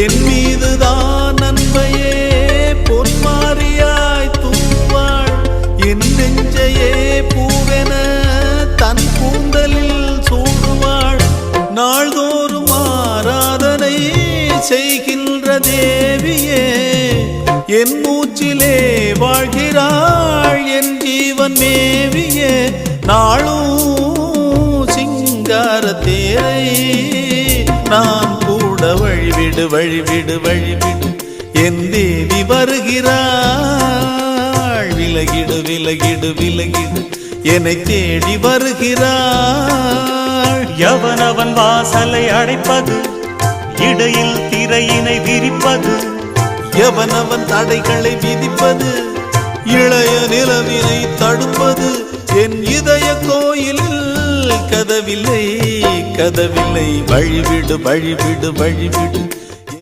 என் மீதுதான் நன்மையே பொன்மாரியாய் தூவாள். என் நெஞ்சையே பூவென தன் கூந்தலில் சூடுவாள். நாள்தோறும் ஆராதனை செய்கின்ற தேவியே என் மூச்சிலே வாழ்கிறாள் என் ஜீவன் மேவியே. நாளும் சிங்கார தேரை நான் வழிவிடு வழிவிடு வழிவிடு என் தேவி வருகிறாள். விலகிடு விலகிடு விலகிடு. என்னை தேடி வருகிறாள். எவனவன் வாசலை அடைப்பது? இடையில் திரையினை விரிப்பது? எவனவன் தடைகளை விதிப்பது? இளைய நிலவினை தடுப்பது? என் இதய கோயிலில் கதவில்லை கதவில்லை. வழிவிடு வழிவிடு வழிவிடு